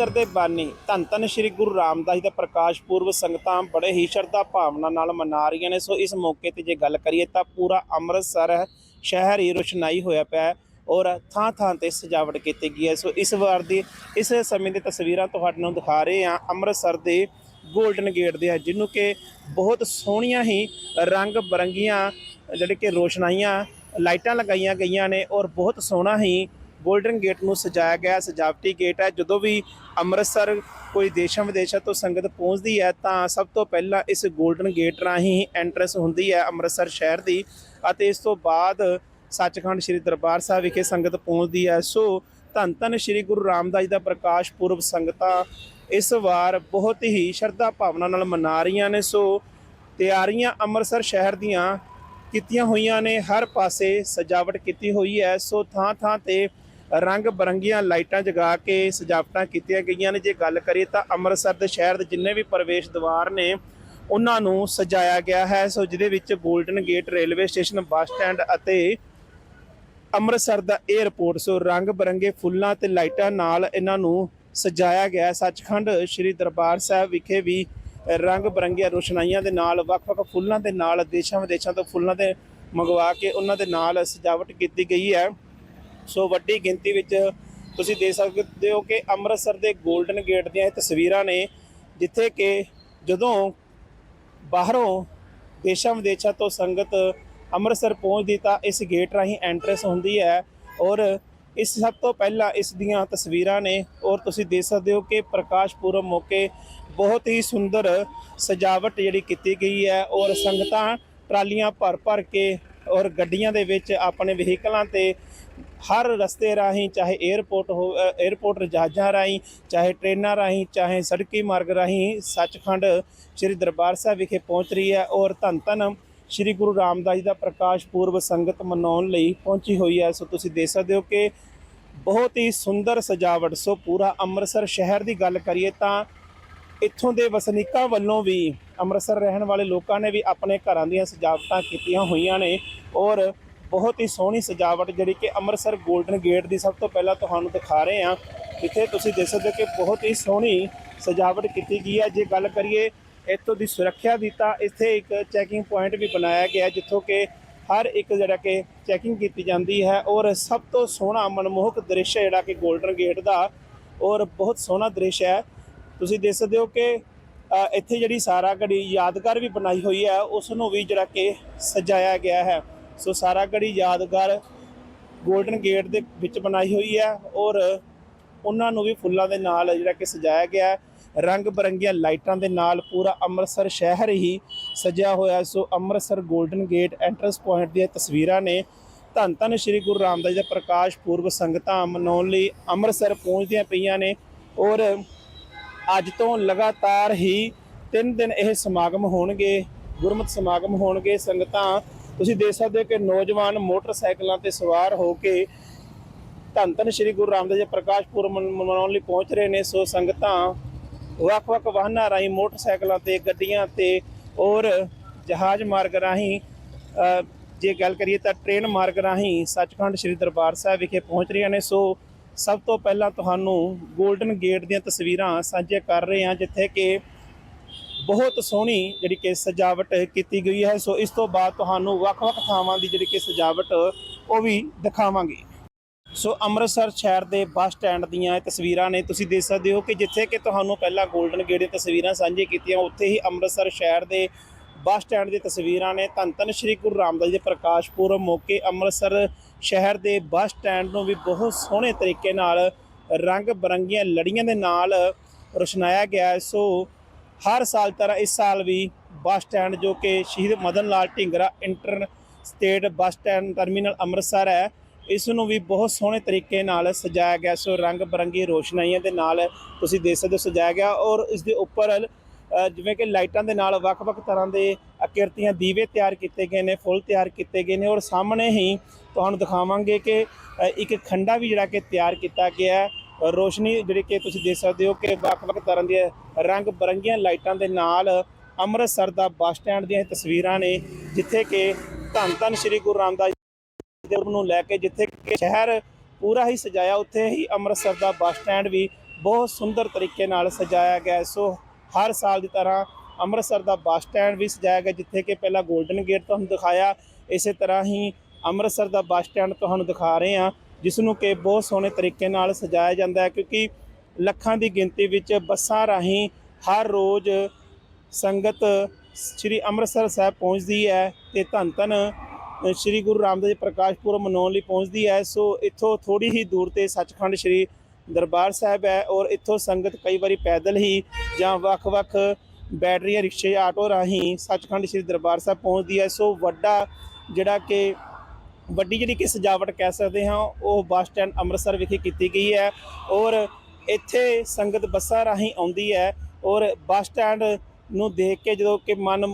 ਅੰਮ੍ਰਿਤਸਰ ਦੇ ਬਾਨੀ। ਧੰਨ ਧੰਨ ਸ੍ਰੀ ਗੁਰੂ ਰਾਮਦਾਸ ਜੀ ਦਾ ਪ੍ਰਕਾਸ਼ ਪੁਰਬ ਸੰਗਤਾਂ ਬੜੇ ਹੀ ਸ਼ਰਧਾ ਭਾਵਨਾ ਨਾਲ ਮਨਾ ਰਹੀਆਂ ਨੇ। ਸੋ ਇਸ ਮੌਕੇ ਤੇ ਜੇ ਗੱਲ ਕਰੀਏ ਤਾਂ ਪੂਰਾ ਅੰਮ੍ਰਿਤਸਰ ਸ਼ਹਿਰ ਹੀ ਰੋਸ਼ਨਾਈ ਹੋਇਆ ਪਿਆ ਹੈ ਔਰ ਥਾਂ ਥਾਂ ਤੇ ਸਜਾਵਟ ਕੀਤੀ ਗਈ ਹੈ। ਸੋ ਇਸ ਵਾਰ ਦੀ, ਇਸ ਸਮੇਂ ਦੀ ਤਸਵੀਰਾਂ ਤੁਹਾਡੇ ਨੂੰ ਦਿਖਾ ਰਹੇ ਹਾਂ। ਅੰਮ੍ਰਿਤਸਰ ਦੇ ਗੋਲਡਨ ਗੇਟ ਦੇ ਹੈ, ਜਿਹਨੂੰ ਕਿ ਬਹੁਤ ਸੋਹਣੀਆਂ ਹੀ ਰੰਗ ਬਰੰਗੀਆਂ ਜਿਹੜੇ ਕਿ ਰੋਸ਼ਨਾਈਆਂ ਲਾਈਟਾਂ ਲਗਾਈਆਂ ਗਈਆਂ ਨੇ ਔਰ ਬਹੁਤ ਸੋਹਣਾ ਹੀ ਗੋਲਡਨ ਗੇਟ ਨੂੰ ਸਜਾਇਆ ਗਿਆ ਸਜਾਵਟੀ ਗੇਟ ਹੈ। ਜਦੋਂ ਵੀ ਅੰਮ੍ਰਿਤਸਰ ਕੋਈ ਦੇਸ਼ਾਂ ਵਿਦੇਸ਼ਾਂ ਤੋਂ ਸੰਗਤ ਪਹੁੰਚਦੀ ਹੈ, ਤਾਂ ਸਭ ਤੋਂ ਪਹਿਲਾਂ ਇਸ ਗੋਲਡਨ ਗੇਟ ਰਾਹੀਂ ਐਂਟਰੈਂਸ ਹੁੰਦੀ ਹੈ ਅੰਮ੍ਰਿਤਸਰ ਸ਼ਹਿਰ ਦੀ ਅਤੇ ਇਸ ਤੋਂ ਬਾਅਦ ਸੱਚਖੰਡ ਸ੍ਰੀ ਦਰਬਾਰ ਸਾਹਿਬ ਵਿਖੇ ਸੰਗਤ ਪਹੁੰਚਦੀ ਹੈ। ਸੋ ਧੰਨ ਧੰਨ ਸ੍ਰੀ ਗੁਰੂ ਰਾਮਦਾਸ ਜੀ ਦਾ ਪ੍ਰਕਾਸ਼ ਪੁਰਬ ਸੰਗਤਾਂ ਇਸ ਵਾਰ ਬਹੁਤ ਹੀ ਸ਼ਰਧਾ ਭਾਵਨਾ ਨਾਲ ਮਨਾ ਰਹੀਆਂ ਨੇ। ਸੋ ਤਿਆਰੀਆਂ ਅੰਮ੍ਰਿਤਸਰ ਸ਼ਹਿਰ ਦੀਆਂ ਕੀਤੀਆਂ ਹੋਈਆਂ ਨੇ। ਹਰ ਪਾਸੇ ਸਜਾਵਟ ਕੀਤੀ ਹੋਈ ਹੈ। ਸੋ ਥਾਂ ਥਾਂ ਤੇ ਰੰਗ ਬਰੰਗੀਆਂ ਲਾਈਟਾਂ ਜਗਾ ਕੇ ਸਜਾਵਟਾਂ ਕੀਤੀਆਂ ਗਈਆਂ ਨੇ। ਜੇ ਗੱਲ ਕਰੀਏ ਤਾਂ ਅੰਮ੍ਰਿਤਸਰ ਦੇ ਸ਼ਹਿਰ ਦੇ ਜਿੰਨੇ ਵੀ ਪ੍ਰਵੇਸ਼ ਦੁਆਰ ਨੇ, ਉਹਨਾਂ ਨੂੰ ਸਜਾਇਆ ਗਿਆ ਹੈ। ਸੋ ਜਿਹਦੇ ਵਿੱਚ golden gate railway station bus stand ਅਤੇ ਅੰਮ੍ਰਿਤਸਰ ਦਾ 에ਅਰਪੋਰਟ ਸੋ ਰੰਗ ਬਰੰਗੇ ਫੁੱਲਾਂ ਤੇ ਲਾਈਟਾਂ ਨਾਲ ਇਹਨਾਂ ਨੂੰ ਸਜਾਇਆ ਗਿਆ ਸੱਚਖੰਡ ਸ੍ਰੀ ਦਰਬਾਰ ਸਾਹਿਬ ਵਿਖੇ ਵੀ ਰੰਗ ਬਰੰਗੀਆਂ ਰੋਸ਼ਨਾਈਆਂ ਦੇ ਨਾਲ, ਵੱਖ-ਵੱਖ ਫੁੱਲਾਂ ਦੇ ਨਾਲ ਦੇਸ਼ਾਂ ਵਿਦੇਸ਼ਾਂ ਤੋਂ ਫੁੱਲਾਂ ਦੇ ਮੰਗਵਾ ਕੇ ਉਹਨਾਂ ਦੇ ਨਾਲ ਸਜਾਵਟ ਕੀਤੀ ਗਈ ਹੈ। ਸੋ ਵੱਡੀ ਗਿਣਤੀ ਵਿੱਚ ਤੁਸੀਂ ਦੇਖ ਸਕਦੇ ਹੋ ਕਿ ਅੰਮ੍ਰਿਤਸਰ ਦੇ 골ਡਨ ਗੇਟ ਦੀਆਂ ਇਹ ਤਸਵੀਰਾਂ ਨੇ, ਜਿੱਥੇ ਕਿ ਜਦੋਂ ਬਾਹਰੋਂ ਦੇਸ਼ਾਂ ਵਿਦੇਸ਼ਾਂ ਤੋਂ ਸੰਗਤ ਅੰਮ੍ਰਿਤਸਰ ਪਹੁੰਚਦੀ ਤਾਂ ਇਸ ਗੇਟ ਰਾਹੀਂ ਐਂਟਰੈਂਸ ਹੁੰਦੀ ਹੈ ਔਰ ਇਸ ਸਭ ਤੋਂ ਪਹਿਲਾਂ ਇਸ ਦੀਆਂ ਤਸਵੀਰਾਂ ਨੇ ਔਰ ਤੁਸੀਂ ਦੇਖ ਸਕਦੇ ਹੋ ਕਿ ਪ੍ਰਕਾਸ਼ ਪੁਰਬ ਮੌਕੇ ਬਹੁਤ ਹੀ ਸੁੰਦਰ ਸਜਾਵਟ ਜਿਹੜੀ ਕੀਤੀ ਗਈ ਹੈ ਔਰ ਸੰਗਤਾਂ ਟਰਾਲੀਆਂ ਭਰ ਭਰ ਕੇ ਔਰ ਗੱਡੀਆਂ ਦੇ ਵਿੱਚ ਆਪਣੇ ਵਹੀਕਲਾਂ ਤੇ ਹਰ ਰਸਤੇ ਰਾਹੀਂ ਚਾਹੇ 에ਅਰਪੋਰਟ ਹੋ ਅ, 에ਅਰਪੋਰਟ ਜਹਾਜ਼ਾਂ ਰਾਹੀਂ ਚਾਹੇ ਟ੍ਰੇਨਾਂ ਰਾਹੀਂ ਚਾਹੇ ਸੜਕੀ ਮਾਰਗ ਰਾਹੀਂ ਸੱਚਖੰਡ ਸ੍ਰੀ ਦਰਬਾਰ ਸਾਹਿਬ ਵਿਖੇ ਪਹੁੰਚ ਰਹੀ ਹੈ ਔਰ ਧੰਨ ਧੰਨ ਸ੍ਰੀ ਗੁਰੂ ਰਾਮਦਾਸ ਜੀ ਦਾ ਪ੍ਰਕਾਸ਼ ਪੁਰਬ ਸੰਗਤ ਮਨਾਉਣ ਲਈ ਪਹੁੰਚੀ ਹੋਈ ਹੈ। ਸੋ ਤੁਸੀਂ ਦੇਖ ਸਕਦੇ ਹੋ ਕਿ ਬਹੁਤ ਹੀ ਸੁੰਦਰ ਸਜਾਵਟ ਸੋ ਪੂਰਾ ਅੰਮ੍ਰਿਤਸਰ ਸ਼ਹਿਰ ਦੀ ਗੱਲ ਕਰੀਏ ਤਾਂ ਇੱਥੋਂ ਦੇ ਵਸਨੀਕਾਂ ਵੱਲੋਂ ਵੀ ਅੰਮ੍ਰਿਤਸਰ ਰਹਿਣ ਵਾਲੇ ਲੋਕਾਂ ਨੇ ਵੀ ਆਪਣੇ ਘਰਾਂ ਦੀਆਂ ਸਜਾਵਟਾਂ ਕੀਤੀਆਂ ਹੋਈਆਂ ਨੇ ਔਰ ਬਹੁਤ ਹੀ ਸੋਹਣੀ ਸਜਾਵਟ ਜਿਹੜੀ ਕਿ ਅੰਮ੍ਰਿਤਸਰ 골ਡਨ ਗੇਟ ਦੀ ਸਭ ਤੋਂ ਪਹਿਲਾਂ ਤੁਹਾਨੂੰ ਦਿਖਾ ਰਹੇ ਹਾਂ। ਜਿੱਥੇ ਤੁਸੀਂ ਦੇਖ ਸਕਦੇ ਹੋ ਕਿ ਬਹੁਤ ਹੀ ਸੋਹਣੀ ਸਜਾਵਟ ਕੀਤੀ ਗਈ ਹੈ। ਜੇ ਗੱਲ ਕਰੀਏ ਇੱਥੋਂ ਦੀ ਸੁਰੱਖਿਆ ਦੀ ਤਾਂ ਇੱਥੇ ਇੱਕ ਚੈਕਿੰਗ ਪੁਆਇੰਟ ਵੀ ਬਣਾਇਆ ਗਿਆ ਜਿੱਥੋਂ ਕਿ ਹਰ ਇੱਕ ਜਿਹੜਾ ਕਿ ਚੈਕਿੰਗ ਕੀਤੀ ਜਾਂਦੀ ਹੈ ਔਰ ਸਭ ਤੋਂ ਸੋਹਣਾ ਮਨਮੋਹਕ ਦ੍ਰਿਸ਼ ਹੈ ਜਿਹੜਾ ਕਿ 골ਡਨ ਗੇਟ ਦਾ ਔਰ ਬਹੁਤ ਸੋਹਣਾ ਦ੍ਰਿਸ਼ ਹੈ। ਤੁਸੀਂ ਦੇਖ ਸਕਦੇ ਹੋ ਕਿ ਇੱਥੇ ਜਿਹੜੀ ਸਾਰਾ ਘੜੀ ਯਾਦਗਾਰ ਵੀ ਬਣਾਈ ਹੋਈ ਹੈ ਉਸ ਨੂੰ ਵੀ ਜਿਹੜਾ ਕਿ ਸਜਾਇਆ ਗਿਆ ਹੈ। ਸੋ ਸਾਰਾ ਘੜੀ ਯਾਦਗਾਰ 골ਡਨ ਗੇਟ ਦੇ ਵਿੱਚ ਬਣਾਈ ਹੋਈ ਹੈ ਔਰ ਉਹਨਾਂ ਨੂੰ ਵੀ ਫੁੱਲਾਂ ਦੇ ਨਾਲ ਜਿਹੜਾ ਕਿ ਸਜਾਇਆ ਗਿਆ ਰੰਗ ਬਰੰਗੀਆਂ ਲਾਈਟਾਂ ਦੇ ਨਾਲ ਪੂਰਾ ਅੰਮ੍ਰਿਤਸਰ ਸ਼ਹਿਰ ਹੀ ਸਜਿਆ ਹੋਇਆ so Amritsar golden gate entrance point ਦੀਆਂ ਤਸਵੀਰਾਂ ਨੇ ਧੰਨ ਧੰਨ ਸ੍ਰੀ ਗੁਰੂ ਰਾਮਦਾਸ ਜੀ ਦਾ ਪ੍ਰਕਾਸ਼ ਪੁਰਬ ਸੰਗਤਾਂ ਮਨਾਉਣ ਲਈ ਅੰਮ੍ਰਿਤਸਰ ਪਹੁੰਚਦੀਆਂ ਪਈਆਂ ਨੇ ਔਰ ਅੱਜ ਤੋਂ ਲਗਾਤਾਰ ਹੀ 3 ਦਿਨ ਇਹ ਸਮਾਗਮ ਹੋਣਗੇ, ਗੁਰਮਤਿ ਸਮਾਗਮ ਹੋਣਗੇ। ਸੰਗਤਾਂ ਤੁਸੀਂ ਦੇਖ ਸਕਦੇ ਹੋ ਕਿ ਨੌਜਵਾਨ ਮੋਟਰਸਾਈਕਲਾਂ ਤੇ ਸਵਾਰ ਹੋ ਕੇ ਧੰਨ ਧੰਨ ਸ੍ਰੀ ਗੁਰੂ ਰਾਮਦਾਸ ਜੀ ਪ੍ਰਕਾਸ਼ ਪੁਰਬ ਮਨ- ਮਨਾਉਣ ਲਈ ਪਹੁੰਚ ਰਹੇ ਨੇ। ਸੋ ਸੰਗਤਾਂ ਵੱਖ-ਵੱਖ ਵਾਹਨਾਂ ਰਾਹੀਂ ਮੋਟਰਸਾਈਕਲਾਂ ਤੇ, ਗੱਡੀਆਂ ਤੇ ਔਰ ਜਹਾਜ਼ ਮਾਰਗ ਰਾਹੀਂ ਜੇ ਗੱਲ ਕਰੀਏ ਤਾਂ ਟ੍ਰੇਨ ਮਾਰਗ ਰਾਹੀਂ ਸੱਚਖੰਡ ਸ੍ਰੀ ਦਰਬਾਰ ਸਾਹਿਬ ਵਿਖੇ ਪਹੁੰਚ ਰਹੀਆਂ ਨੇ। ਸੋ ਸਭ ਤੋਂ ਪਹਿਲਾਂ ਤੁਹਾਨੂੰ 골ਡਨ ਗੇਟ ਦੀਆਂ ਤਸਵੀਰਾਂ ਸਾਂਝੇ ਕਰ ਰਹੇ ਹਾਂ, ਜਿੱਥੇ ਕਿ ਬਹੁਤ ਸੋਹਣੀ ਜਿਹੜੀ ਕਿ ਸਜਾਵਟ ਕੀਤੀ ਗਈ ਹੈ। ਸੋ ਇਸ ਤੋਂ ਬਾਅਦ ਤੁਹਾਨੂੰ ਵੱਖ-ਵੱਖ ਥਾਵਾਂ ਦੀ ਜਿਹੜੀ ਕਿ ਸਜਾਵਟ, ਉਹ ਵੀ ਦਿਖਾਵਾਂਗੇ। ਸੋ ਅੰਮ੍ਰਿਤਸਰ ਸ਼ਹਿਰ ਦੇ ਬੱਸ ਸਟੈਂਡ ਦੀਆਂ ਤਸਵੀਰਾਂ ਨੇ। ਤੁਸੀਂ ਦੇਖ ਸਕਦੇ ਹੋ ਕਿ ਜਿੱਥੇ ਕਿ ਤੁਹਾਨੂੰ ਪਹਿਲਾਂ 골ਡਨ ਗੇਟ ਦੀਆਂ ਤਸਵੀਰਾਂ ਸਾਂਝੀ ਕੀਤੀਆਂ, ਉੱਥੇ ਹੀ ਅੰਮ੍ਰਿਤਸਰ ਸ਼ਹਿਰ ਦੇ ਬੱਸ ਸਟੈਂਡ ਦੀਆਂ ਤਸਵੀਰਾਂ ਨੇ। ਧੰਨ ਧੰਨ ਸ੍ਰੀ ਗੁਰੂ ਰਾਮਦਾਸ ਜੀ ਦੇ ਪ੍ਰਕਾਸ਼ ਪੁਰਬ ਮੌਕੇ ਅੰਮ੍ਰਿਤਸਰ ਸ਼ਹਿਰ ਦੇ ਬੱਸ ਸਟੈਂਡ ਨੂੰ ਵੀ ਬਹੁਤ ਸੋਹਣੇ ਤਰੀਕੇ ਨਾਲ ਰੰਗ ਬਰੰਗੀਆਂ ਲੜੀਆਂ ਦੇ ਨਾਲ ਰੋਸ਼ਨਾਇਆ ਗਿਆ ਹੈ। ਸੋ ਹਰ ਸਾਲ ਤਰ੍ਹਾਂ ਇਸ ਸਾਲ ਵੀ ਬੱਸ ਸਟੈਂਡ ਜੋ ਕਿ ਸ਼ਹੀਦ Madan Lal Dhingra inter state bus stand terminal Amritsar ਹੈ, ਇਸ ਨੂੰ ਵੀ ਬਹੁਤ ਸੋਹਣੇ ਤਰੀਕੇ ਨਾਲ ਸਜਾਇਆ ਗਿਆ, ਸੋ ਰੰਗ ਬਰੰਗੀ ਰੋਸ਼ਨਾਈਆਂ ਦੇ ਨਾਲ ਤੁਸੀਂ ਦੇਖ ਸਕਦੇ ਹੋ ਸਜਾਇਆ ਗਿਆ ਔਰ ਇਸ ਦੇ ਉੱਪਰ ਜਿਵੇਂ ਕਿ ਲਾਈਟਾਂ ਦੇ ਨਾਲ ਵੱਖ-ਵੱਖ ਤਰ੍ਹਾਂ ਦੇ ਆਕਿਰਤੀਆਂ ਦੀਵੇ ਤਿਆਰ ਕੀਤੇ ਗਏ ਨੇ, ਫੁੱਲ ਤਿਆਰ ਕੀਤੇ ਗਏ ਨੇ ਔਰ ਸਾਹਮਣੇ ਹੀ ਤੁਹਾਨੂੰ ਦਿਖਾਵਾਂਗੇ ਕਿ ਇੱਕ ਖੰਡਾ ਵੀ ਜਿਹੜਾ ਕਿ ਤਿਆਰ ਕੀਤਾ ਗਿਆ ਰੋਸ਼ਨੀ ਜਿਹੜੀ ਕਿ ਤੁਸੀਂ ਦੇਖ ਸਕਦੇ ਹੋ ਕਿ ਵੱਖ-ਵੱਖ ਤਰ੍ਹਾਂ ਦੀਆਂ ਰੰਗ ਬਰੰਗੀਆਂ ਲਾਈਟਾਂ ਦੇ ਨਾਲ ਅੰਮ੍ਰਿਤਸਰ ਦਾ ਬੱਸ ਸਟੈਂਡ ਦੀਆਂ ਤਸਵੀਰਾਂ ਨੇ, ਜਿੱਥੇ ਕਿ ਧੰਨ ਧੰਨ ਸ੍ਰੀ ਗੁਰੂ ਰਾਮਦਾਸ ਜੀ ਦੇ ਨੂੰ ਲੈ ਕੇ ਜਿੱਥੇ ਕਿ ਸ਼ਹਿਰ ਪੂਰਾ ਹੀ ਸਜਾਇਆ, ਉੱਥੇ ਹੀ ਅੰਮ੍ਰਿਤਸਰ ਦਾ ਬੱਸ ਸਟੈਂਡ ਵੀ ਬਹੁਤ ਸੁੰਦਰ ਤਰੀਕੇ ਨਾਲ ਸਜਾਇਆ ਗਿਆ ਸੋ ਹਰ ਸਾਲ ਦੀ ਤਰ੍ਹਾਂ ਅੰਮ੍ਰਿਤਸਰ ਦਾ ਬੱਸ ਸਟੈਂਡ ਵੀ ਸਜਾਇਆ ਗਿਆ, ਜਿੱਥੇ ਕਿ ਪਹਿਲਾਂ 골ਡਨ ਗੇਟ ਤੁਹਾਨੂੰ ਦਿਖਾਇਆ, ਇਸੇ ਤਰ੍ਹਾਂ ਹੀ ਅੰਮ੍ਰਿਤਸਰ ਦਾ ਬੱਸ ਸਟੈਂਡ ਤੁਹਾਨੂੰ ਦਿਖਾ ਰਹੇ ਹਾਂ। ਜਿਸ ਨੂੰ ਕਿ ਬਹੁਤ ਸੋਹਣੇ ਤਰੀਕੇ ਨਾਲ ਸਜਾਇਆ ਜਾਂਦਾ ਹੈ, ਕਿਉਂਕਿ ਲੱਖਾਂ ਦੀ ਗਿਣਤੀ ਵਿੱਚ ਬੱਸਾਂ ਰਾਹੀਂ ਹਰ ਰੋਜ਼ ਸੰਗਤ ਸ੍ਰੀ ਅੰਮ੍ਰਿਤਸਰ ਸਾਹਿਬ ਪਹੁੰਚਦੀ ਹੈ ਤੇ ਧੰਨ ਧੰਨ ਸ੍ਰੀ ਗੁਰੂ ਰਾਮਦਾਸ ਜੀ ਪ੍ਰਕਾਸ਼ ਪੁਰਬ ਮਨਾਉਣ ਲਈ ਪਹੁੰਚਦੀ ਹੈ। ਸੋ ਇੱਥੋਂ ਥੋੜੀ ਹੀ ਦੂਰ ਤੇ ਸੱਚਖੰਡ ਸ੍ਰੀ ਦਰਬਾਰ ਸਾਹਿਬ ਹੈ ਔਰ ਇੱਥੋਂ ਸੰਗਤ ਕਈ ਵਾਰੀ ਪੈਦਲ ਹੀ ਜਾਂ ਵੱਖ-ਵੱਖ ਬੈਟਰੀਆਂ, ਰਿਕਸ਼ੇ, ਆਟੋ ਰਾਹੀਂ ਸੱਚਖੰਡ ਸ੍ਰੀ ਦਰਬਾਰ ਸਾਹਿਬ ਪਹੁੰਚਦੀ ਹੈ। ਸੋ ਵੱਡਾ ਜਿਹੜਾ ਕਿ ਵੱਡੀ ਜਿਹੜੀ ਕਿ ਸਜਾਵਟ ਕਹਿ ਸਕਦੇ ਹਾਂ, ਉਹ ਬੱਸ ਸਟੈਂਡ ਅੰਮ੍ਰਿਤਸਰ ਵਿਖੇ ਕੀਤੀ ਗਈ ਹੈ ਔਰ ਇੱਥੇ ਸੰਗਤ ਬੱਸਾਂ ਰਾਹੀਂ ਆਉਂਦੀ ਹੈ ਔਰ ਬੱਸ ਸਟੈਂਡ ਨੂੰ ਦੇਖ ਕੇ ਜਦੋਂ ਕਿ ਮਨ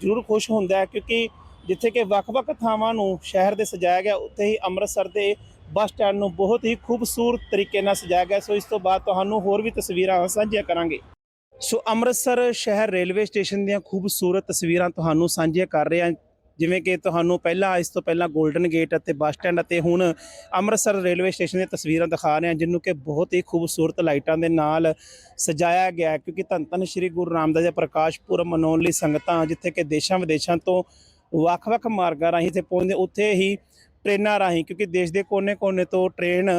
ਜ਼ਰੂਰ ਖੁਸ਼ ਹੁੰਦਾ ਹੈ ਕਿਉਂਕਿ ਜਿੱਥੇ ਕਿ ਵੱਖ-ਵੱਖ ਥਾਵਾਂ ਨੂੰ ਸ਼ਹਿਰ ਦੇ ਸਜਾਇਆ ਗਿਆ, ਉੱਥੇ ਹੀ ਅੰਮ੍ਰਿਤਸਰ ਦੇ ਬੱਸ ਸਟੈਂਡ ਨੂੰ ਬਹੁਤ ਹੀ ਖੂਬਸੂਰਤ ਤਰੀਕੇ ਨਾਲ ਸਜਾਇਆ ਗਿਆ। ਸੋ ਇਸ ਤੋਂ ਬਾਅਦ ਤੁਹਾਨੂੰ ਹੋਰ ਵੀ ਤਸਵੀਰਾਂ ਸਾਂਝੀਆਂ ਕਰਾਂਗੇ। ਸੋ ਅੰਮ੍ਰਿਤਸਰ ਸ਼ਹਿਰ ਰੇਲਵੇ ਸਟੇਸ਼ਨ ਦੀਆਂ ਖੂਬਸੂਰਤ ਤਸਵੀਰਾਂ ਤੁਹਾਨੂੰ ਸਾਂਝੀਆਂ ਕਰ ਰਹੇ ਹਾਂ। ਜਿਵੇਂ ਕਿ ਤੁਹਾਨੂੰ ਪਹਿਲਾਂ ਇਸ ਤੋਂ ਪਹਿਲਾਂ 골ਡਨ ਗੇਟ ਅਤੇ ਬੱਸ ਸਟੈਂਡ ਅਤੇ ਹੁਣ ਅੰਮ੍ਰਿਤਸਰ ਰੇਲਵੇ ਸਟੇਸ਼ਨ ਦੀਆਂ ਤਸਵੀਰਾਂ ਦਿਖਾ ਰਹੇ ਹਾਂ, ਜਿਹਨੂੰ ਕਿ ਬਹੁਤ ਹੀ ਖੂਬਸੂਰਤ ਲਾਈਟਾਂ ਦੇ ਨਾਲ ਸਜਾਇਆ ਗਿਆ ਕਿਉਂਕਿ ਧੰਨ ਧੰਨ ਸ੍ਰੀ ਗੁਰੂ ਰਾਮਦਾਸ ਜੀ ਪ੍ਰਕਾਸ਼ ਪੁਰਬ ਮਨਾਉਣ ਲਈ ਸੰਗਤਾਂ ਜਿੱਥੇ ਕਿ ਦੇਸ਼ਾਂ ਵਿਦੇਸ਼ਾਂ ਤੋਂ ਵੱਖ-ਵੱਖ ਮਾਰਗਾਂ ਰਾਹੀਂ ਤੇ ਪਹੁੰਚਦੇ, ਉੱਥੇ ਹੀ ਟ੍ਰੇਨਾਂ ਰਾਹੀਂ, ਕਿਉਂਕਿ ਦੇਸ਼ ਦੇ ਕੋਨੇ-ਕੋਨੇ ਤੋਂ ਟ੍ਰੇਨ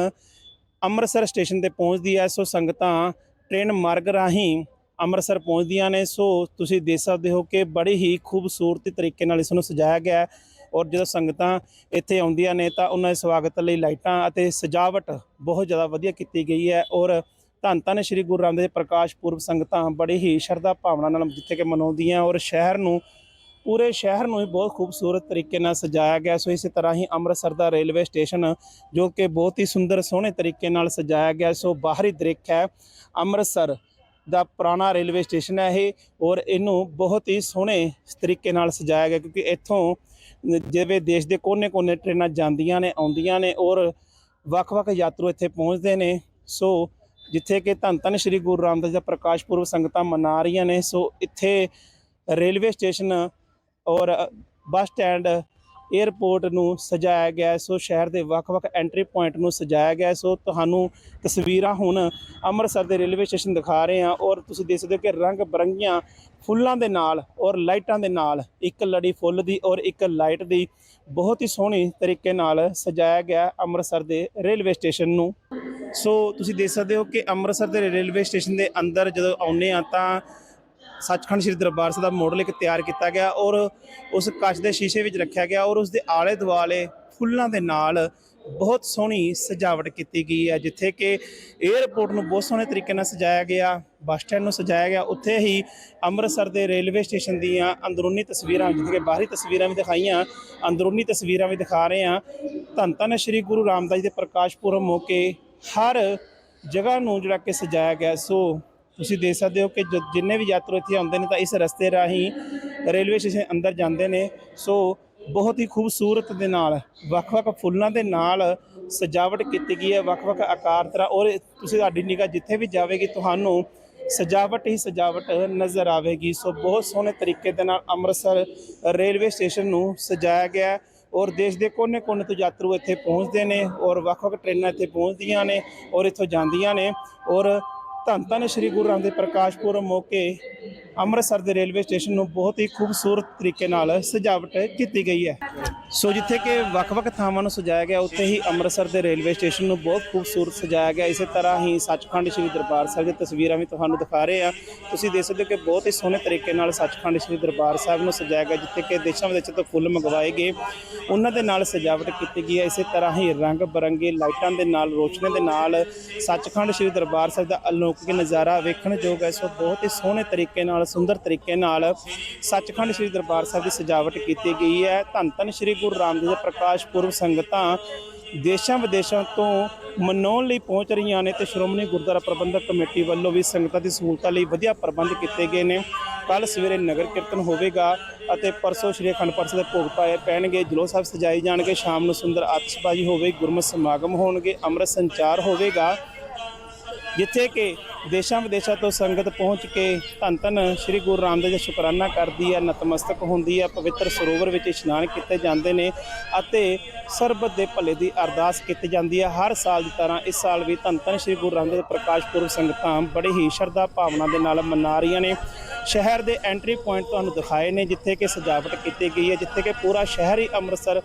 ਅੰਮ੍ਰਿਤਸਰ ਸਟੇਸ਼ਨ ਤੇ ਪਹੁੰਚਦੀ ਹੈ, ਸੋ ਸੰਗਤਾਂ ਟ੍ਰੇਨ ਮਾਰਗ ਰਾਹੀਂ ਅੰਮ੍ਰਿਤਸਰ ਪਹੁੰਚਦੀਆਂ ਨੇ, ਸੋ ਤੁਸੀਂ ਦੇਖ ਸਕਦੇ ਹੋ ਕਿ ਬੜੀ ਹੀ ਖੂਬਸੂਰਤੀ ਤਰੀਕੇ ਨਾਲ ਇਸ ਨੂੰ ਸਜਾਇਆ ਗਿਆ ਹੈ ਔਰ ਜਦੋਂ ਸੰਗਤਾਂ ਇੱਥੇ ਆਉਂਦੀਆਂ ਨੇ ਤਾਂ ਉਹਨਾਂ ਦੇ ਸਵਾਗਤ ਲਈ ਲਾਈਟਾਂ ਅਤੇ ਸਜਾਵਟ ਬਹੁਤ ਜ਼ਿਆਦਾ ਵਧੀਆ ਕੀਤੀ ਗਈ ਹੈ ਔਰ ਧੰਨ ਧੰਨ ਸ੍ਰੀ ਗੁਰੂ ਰਾਮਦਾਸ ਪ੍ਰਕਾਸ਼ ਪੁਰਬ ਸੰਗਤਾਂ ਬੜੀ ਹੀ ਸ਼ਰਧਾ ਭਾਵਨਾ ਨਾਲ ਜਿੱਥੇ ਕਿ ਮਨਾਉਂਦੀਆਂ ਔਰ ਸ਼ਹਿਰ ਨੂੰ, ਪੂਰੇ ਸ਼ਹਿਰ ਨੂੰ ਹੀ ਬਹੁਤ ਖੂਬਸੂਰਤ ਤਰੀਕੇ ਨਾਲ ਸਜਾਇਆ ਗਿਆ। ਸੋ ਇਸੇ ਤਰ੍ਹਾਂ ਹੀ ਅੰਮ੍ਰਿਤਸਰ ਦਾ ਰੇਲਵੇ ਸਟੇਸ਼ਨ ਜੋ ਕਿ ਬਹੁਤ ਹੀ ਸੁੰਦਰ ਸੋਹਣੇ ਤਰੀਕੇ ਨਾਲ ਸਜਾਇਆ ਗਿਆ। ਸੋ ਬਾਹਰੀ ਦ੍ਰਿਸ਼ ਹੈ ਅੰਮ੍ਰਿਤਸਰ। ਦਾ ਪੁਰਾਣਾ ਰੇਲਵੇ ਸਟੇਸ਼ਨ ਹੈ ਇਹ ਔਰ ਇਹਨੂੰ ਬਹੁਤ ਹੀ ਸੋਹਣੇ ਤਰੀਕੇ ਨਾਲ ਸਜਾਇਆ ਗਿਆ ਕਿਉਂਕਿ ਇੱਥੋਂ ਜਿਵੇਂ ਦੇਸ਼ ਦੇ ਕੋਨੇ-ਕੋਨੇ ਟ੍ਰੇਨਾਂ ਜਾਂਦੀਆਂ ਨੇ, ਆਉਂਦੀਆਂ ਨੇ ਔਰ ਵੱਖ-ਵੱਖ ਯਾਤਰੂ ਇੱਥੇ ਪਹੁੰਚਦੇ ਨੇ। ਸੋ ਜਿੱਥੇ ਕਿ ਧੰਨ ਧੰਨ ਸ੍ਰੀ ਗੁਰੂ ਰਾਮਦਾਸ ਜੀ ਦਾ ਪ੍ਰਕਾਸ਼ ਪੁਰਬ ਸੰਗਤਾਂ ਮਨਾ ਰਹੀਆਂ ਨੇ, ਸੋ ਇੱਥੇ ਰੇਲਵੇ ਸਟੇਸ਼ਨ ਔਰ ਬੱਸ ਸਟੈਂਡ 에ਅਰਪੋਰਟ ਨੂੰ ਸਜਾਇਆ ਗਿਆ ਸੋ ਸ਼ਹਿਰ ਦੇ ਵੱਖ-ਵੱਖ ਐਂਟਰੀ ਪੁਆਇੰਟ ਨੂੰ ਸਜਾਇਆ ਗਿਆ ਸੋ ਤੁਹਾਨੂੰ ਤਸਵੀਰਾਂ ਹੁਣ ਅੰਮ੍ਰਿਤਸਰ ਦੇ ਰੇਲਵੇ ਸਟੇਸ਼ਨ ਦਿਖਾ ਰਹੇ ਹਾਂ ਔਰ ਤੁਸੀਂ ਦੇਖ ਸਕਦੇ ਹੋ ਕਿ ਰੰਗ ਬਰੰਗੀਆਂ ਫੁੱਲਾਂ ਦੇ ਨਾਲ ਔਰ ਲਾਈਟਾਂ ਦੇ ਨਾਲ ਇੱਕ ਲੜੀ ਫੁੱਲ ਦੀ ਔਰ ਇੱਕ ਲਾਈਟ ਦੀ ਬਹੁਤ ਹੀ ਸੋਹਣੀ ਤਰੀਕੇ ਨਾਲ ਸਜਾਇਆ ਗਿਆ ਅੰਮ੍ਰਿਤਸਰ ਦੇ ਰੇਲਵੇ ਸਟੇਸ਼ਨ ਨੂੰ। ਸੋ ਤੁਸੀਂ ਦੇਖ ਸਕਦੇ ਹੋ ਕਿ ਅੰਮ੍ਰਿਤਸਰ ਦੇ ਰੇਲਵੇ ਸਟੇਸ਼ਨ ਦੇ ਅੰਦਰ ਜਦੋਂ ਆਉਂਦੇ ਆ ਤਾਂ ਸੱਚਖੰਡ ਸ੍ਰੀ ਦਰਬਾਰ ਸਾਹਿਬ ਦਾ ਮਾਡਲ ਇੱਕ ਤਿਆਰ ਕੀਤਾ ਗਿਆ ਔਰ ਉਸ ਕੱਚ ਦੇ ਸ਼ੀਸ਼ੇ ਵਿੱਚ ਰੱਖਿਆ ਗਿਆ ਔਰ ਉਸ ਦੇ ਆਲੇ ਦੁਆਲੇ ਫੁੱਲਾਂ ਦੇ ਨਾਲ ਬਹੁਤ ਸੋਹਣੀ ਸਜਾਵਟ ਕੀਤੀ ਗਈ ਹੈ, ਜਿੱਥੇ ਕਿ 에ਅਰਪੋਰਟ ਨੂੰ ਬਹੁਤ ਸੋਹਣੇ ਤਰੀਕੇ ਨਾਲ ਸਜਾਇਆ ਗਿਆ, ਬੱਸ ਸਟੈਂਡ ਨੂੰ ਸਜਾਇਆ ਗਿਆ, ਉੱਥੇ ਹੀ ਅੰਮ੍ਰਿਤਸਰ ਦੇ ਰੇਲਵੇ ਸਟੇਸ਼ਨ ਦੀਆਂ ਅੰਦਰੂਨੀ ਤਸਵੀਰਾਂ, ਜਿੱਥੇ ਕਿ ਬਾਹਰੀ ਤਸਵੀਰਾਂ ਵੀ ਦਿਖਾਈਆਂ, ਅੰਦਰੂਨੀ ਤਸਵੀਰਾਂ ਵੀ ਦਿਖਾ ਰਹੇ ਹਾਂ। ਧੰਨ ਧੰਨ ਸ੍ਰੀ ਗੁਰੂ ਰਾਮਦਾਸ ਜੀ ਦੇ ਪ੍ਰਕਾਸ਼ ਪੁਰਬ ਮੌਕੇ ਹਰ ਜਗ੍ਹਾ ਨੂੰ ਜਿਹੜਾ ਕਿ ਸਜਾਇਆ ਗਿਆ। ਸੋ ਤੁਸੀਂ ਦੇਖ ਸਕਦੇ ਹੋ ਕਿ ਜ- ਜਿੰਨੇ ਵੀ ਯਾਤਰੂ ਇੱਥੇ ਆਉਂਦੇ ਨੇ ਤਾਂ ਇਸ ਰਸਤੇ ਰਾਹੀਂ ਰੇਲਵੇ ਸਟੇਸ਼ਨ ਅੰਦਰ ਜਾਂਦੇ ਨੇ। ਸੋ ਬਹੁਤ ਹੀ ਖੂਬਸੂਰਤ ਦੇ ਨਾਲ, ਵੱਖ-ਵੱਖ ਫੁੱਲਾਂ ਦੇ ਨਾਲ ਸਜਾਵਟ ਕੀਤੀ ਗਈ ਹੈ, ਵੱਖ-ਵੱਖ ਆਕਾਰ ਤਰ੍ਹਾਂ। ਔਰ ਤੁਸੀਂ ਤੁਹਾਡੀ ਨਿਗਾਹ ਜਿੱਥੇ ਵੀ ਜਾਵੇਗੀ, ਤੁਹਾਨੂੰ ਸਜਾਵਟ ਹੀ ਸਜਾਵਟ ਨਜ਼ਰ ਆਵੇਗੀ। ਸੋ ਬਹੁਤ ਸੋਹਣੇ ਤਰੀਕੇ ਦੇ ਨਾਲ ਅੰਮ੍ਰਿਤਸਰ ਰੇਲਵੇ ਸਟੇਸ਼ਨ ਨੂੰ ਸਜਾਇਆ ਗਿਆ ਹੈ ਔਰ ਦੇਸ਼ ਦੇ ਕੋਨੇ-ਕੋਨੇ ਤੋਂ ਯਾਤਰੂ ਇੱਥੇ ਪਹੁੰਚਦੇ ਨੇ ਔਰ ਵੱਖ-ਵੱਖ ਟ੍ਰੇਨਾਂ ਇੱਥੇ ਪਹੁੰਚਦੀਆਂ ਨੇ ਔਰ ਇੱਥੋਂ ਜਾਂਦੀਆਂ ਨੇ ਔਰ ਧੰਨ ਧੰਨ ਸ੍ਰੀ ਗੁਰੂ ਰਾਮਦਾਸ ਪ੍ਰਕਾਸ਼ ਪੁਰਬ ਮੌਕੇ ਅੰਮ੍ਰਿਤਸਰ ਦੇ ਰੇਲਵੇ ਸਟੇਸ਼ਨ ਨੂੰ ਬਹੁਤ ਹੀ ਖੂਬਸੂਰਤ ਤਰੀਕੇ ਨਾਲ ਸਜਾਵਟ ਕੀਤੀ ਗਈ ਹੈ। ਸੋ ਜਿੱਥੇ ਕਿ ਵੱਖ-ਵੱਖ ਥਾਵਾਂ ਨੂੰ ਸਜਾਇਆ ਗਿਆ, ਉੱਥੇ ਹੀ ਅੰਮ੍ਰਿਤਸਰ ਦੇ ਰੇਲਵੇ ਸਟੇਸ਼ਨ ਨੂੰ ਬਹੁਤ ਖੂਬਸੂਰਤ ਸਜਾਇਆ ਗਿਆ। ਇਸੇ ਤਰ੍ਹਾਂ ਹੀ ਸੱਚਖੰਡ ਸ੍ਰੀ ਦਰਬਾਰ ਸਾਹਿਬ ਦੀਆਂ ਤਸਵੀਰਾਂ ਵੀ ਤੁਹਾਨੂੰ ਦਿਖਾ ਰਹੇ ਆ ਤੁਸੀਂ ਦੇਖ ਸਕਦੇ ਹੋ ਕਿ ਬਹੁਤ ਹੀ ਸੋਹਣੇ ਤਰੀਕੇ ਨਾਲ ਸੱਚਖੰਡ ਸ੍ਰੀ ਦਰਬਾਰ ਸਾਹਿਬ ਨੂੰ ਸਜਾਇਆ ਗਿਆ, ਜਿੱਥੇ ਕਿ ਦੇਸ਼ਾਂ ਵਿਦੇਸ਼ਾਂ ਤੋਂ ਫੁੱਲ ਮੰਗਵਾਏ ਗਏ। ਉਹਨਾਂ ਦੇ ਨਾਲ ਸਜਾਵਟ ਕੀਤੀ ਗਈ ਹੈ। ਇਸੇ ਤਰ੍ਹਾਂ ਹੀ ਰੰਗ ਬਰੰਗੇ ਲਾਈਟਾਂ ਦੇ ਨਾਲ, ਰੋਸ਼ਨੀ ਦੇ ਨਾਲ ਸੱਚਖੰਡ ਸ੍ਰੀ ਦਰਬਾਰ ਸਾਹਿਬ ਦਾ ਕਿ ਨਜ਼ਾਰਾ ਵੇਖਣ ਯੋਗ ਹੈ। ਸੋ ਬਹੁਤ ਹੀ ਸੋਹਣੇ ਤਰੀਕੇ ਨਾਲ, ਸੁੰਦਰ ਤਰੀਕੇ ਨਾਲ ਸੱਚਖੰਡ ਸ੍ਰੀ ਦਰਬਾਰ ਸਾਹਿਬ ਦੀ ਸਜਾਵਟ ਕੀਤੀ ਗਈ ਹੈ। ਧੰਨ ਧੰਨ ਸ੍ਰੀ ਗੁਰੂ ਰਾਮਦਾਸ ਦੇ ਪ੍ਰਕਾਸ਼ ਪੁਰਬ ਸੰਗਤਾਂ ਦੇਸ਼ਾਂ ਵਿਦੇਸ਼ਾਂ ਤੋਂ ਮਨਾਉਣ ਲਈ ਪਹੁੰਚ ਰਹੀਆਂ ਨੇ ਤੇ ਸ਼੍ਰੋਮਣੀ ਗੁਰਦੁਆਰਾ ਪ੍ਰਬੰਧਕ ਕਮੇਟੀ ਵੱਲੋਂ ਵੀ ਸੰਗਤਾਂ ਦੀ ਸਹੂਲਤਾਂ ਲਈ ਵਧੀਆ ਪ੍ਰਬੰਧ ਕੀਤੇ ਗਏ ਨੇ। ਕੱਲ ਸਵੇਰੇ ਨਗਰ ਕੀਰਤਨ ਹੋਵੇਗਾ ਅਤੇ ਪਰਸੋਂ ਸ਼੍ਰੀ ਅਖੰਡ ਪਾਠ ਦੇ ਭੋਗ ਪਾਏ ਪੈਣਗੇ। ਜਲੋ ਸਾਹਿਬ ਸਜਾਏ ਜਾਣਗੇ। ਸ਼ਾਮ ਨੂੰ ਸੁੰਦਰ ਆਤਿਸ਼ਬਾਜ਼ੀ ਹੋਵੇਗੀ ਗੁਰਮਤਿ ਸਮਾਗਮ ਹੋਣਗੇ, ਅੰਮ੍ਰਿਤ ਸੰਚਾਰ ਹੋਵੇਗਾ। ਜਿੱਥੇ ਕਿ ਦੇਸ਼ਾਂ ਵਿਦੇਸ਼ਾਂ ਤੋਂ ਸੰਗਤ ਪਹੁੰਚ ਕੇ ਧੰਨ ਧੰਨ ਸ੍ਰੀ ਗੁਰੂ ਰਾਮਦਾਸ ਜੀ ਦਾ ਸ਼ੁਕਰਾਨਾ ਕਰਦੀ ਹੈ, ਨਤਮਸਤਕ ਹੁੰਦੀ ਹੈ, ਪਵਿੱਤਰ ਸਰੋਵਰ ਵਿੱਚ ਇਸ਼ਨਾਨ ਕੀਤੇ ਜਾਂਦੇ ਨੇ ਅਤੇ ਸਰਬਤ ਦੇ ਭਲੇ ਦੀ ਅਰਦਾਸ ਕੀਤੀ ਜਾਂਦੀ ਹੈ। ਹਰ ਸਾਲ ਦੀ ਤਰ੍ਹਾਂ ਇਸ ਸਾਲ ਵੀ ਧੰਨ ਧੰਨ ਸ੍ਰੀ ਗੁਰੂ ਰਾਮਦਾਸ ਪ੍ਰਕਾਸ਼ ਪੁਰਬ ਸੰਗਤਾਂ ਬੜੇ ਹੀ ਸ਼ਰਧਾ ਭਾਵਨਾ ਦੇ ਨਾਲ ਮਨਾ ਰਹੀਆਂ ਨੇ। ਸ਼ਹਿਰ ਦੇ ਐਂਟਰੀ ਪੁਆਇੰਟ ਤੁਹਾਨੂੰ ਦਿਖਾਏ ਨੇ, ਜਿੱਥੇ ਕਿ ਸਜਾਵਟ ਕੀਤੀ ਗਈ ਹੈ, ਜਿੱਥੇ ਕਿ ਪੂਰਾ ਸ਼ਹਿਰ ਹੀ ਅੰਮ੍ਰਿਤਸਰ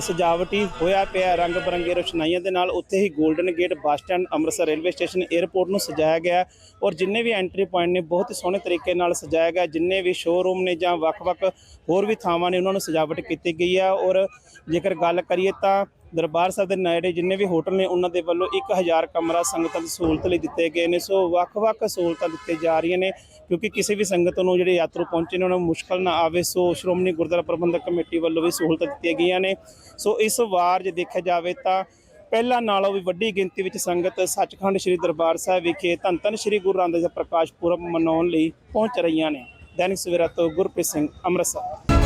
ਸਜਾਵਟੀ ਹੋਇਆ ਪਿਆ ਰੰਗ ਬਰੰਗੇ ਰੋਸ਼ਨਾਈਆਂ ਦੇ ਨਾਲ ਉੱਥੇ ਹੀ golden gate bus stand Amritsar railway station airport ਨੂੰ ਸਜਾਇਆ ਗਿਆ ਔਰ ਜਿੰਨੇ ਵੀ ਐਂਟਰੀ ਪੁਆਇੰਟ ਨੇ ਬਹੁਤ ਹੀ ਸੋਹਣੇ ਤਰੀਕੇ ਨਾਲ ਸਜਾਇਆ ਗਿਆ, ਜਿੰਨੇ ਵੀ ਸ਼ੋਰੂਮ ਨੇ ਜਾਂ ਵੱਖ-ਵੱਖ ਹੋਰ ਵੀ ਥਾਵਾਂ ਨੇ ਉਹਨਾਂ ਨੂੰ ਸਜਾਵਟ ਕੀਤੀ ਗਈ ਹੈ ਔਰ ਜੇਕਰ ਗੱਲ ਕਰੀਏ ਤਾਂ ਦਰਬਾਰ ਸਾਹਿਬ ਦੇ ਨੇੜੇ ਜਿੰਨੇ ਵੀ ਹੋਟਲ ਨੇ, ਉਹਨਾਂ ਦੇ ਵੱਲੋਂ 1000 ਕਮਰਾ ਸੰਗਤਾਂ ਦੀ ਸਹੂਲਤ ਲਈ ਦਿੱਤੇ ਗਏ ਨੇ। ਸੋ ਵੱਖ-ਵੱਖ ਸਹੂਲਤਾਂ ਦਿੱਤੇ ਜਾ ਰਹੀਆਂ ਨੇ, ਕਿਉਂਕਿ ਕਿਸੇ ਵੀ ਸੰਗਤ ਨੂੰ ਜਿਹੜੇ ਯਾਤਰੂ ਪਹੁੰਚੇ ਨੇ, ਉਹਨਾਂ ਨੂੰ ਮੁਸ਼ਕਲ ਨਾ ਆਵੇ। ਸੋ ਸ਼੍ਰੋਮਣੀ ਗੁਰਦੁਆਰਾ ਪ੍ਰਬੰਧਕ ਕਮੇਟੀ ਵੱਲੋਂ ਵੀ ਸਹੂਲਤਾਂ ਦਿੱਤੀਆਂ ਗਈਆਂ ਨੇ। ਸੋ ਇਸ ਵਾਰ ਜੇ ਦੇਖਿਆ ਜਾਵੇ ਤਾਂ ਪਹਿਲਾਂ ਨਾਲੋਂ ਵੀ ਵੱਡੀ ਗਿਣਤੀ ਵਿੱਚ ਸੰਗਤ ਸੱਚਖੰਡ ਸ੍ਰੀ ਦਰਬਾਰ ਸਾਹਿਬ ਵਿਖੇ ਧੰਨ ਧੰਨ ਸ੍ਰੀ ਗੁਰੂ ਰਾਮਦਾਸ ਜੀ ਪ੍ਰਕਾਸ਼ ਪੁਰਬ ਮਨਾਉਣ ਲਈ ਪਹੁੰਚ ਰਹੀਆਂ ਨੇ। ਦੈਨਿਕ ਸਵੇਰਾ ਤੋਂ ਗੁਰਪ੍ਰੀਤ ਸਿੰਘ, ਅੰਮ੍ਰਿਤਸਰ।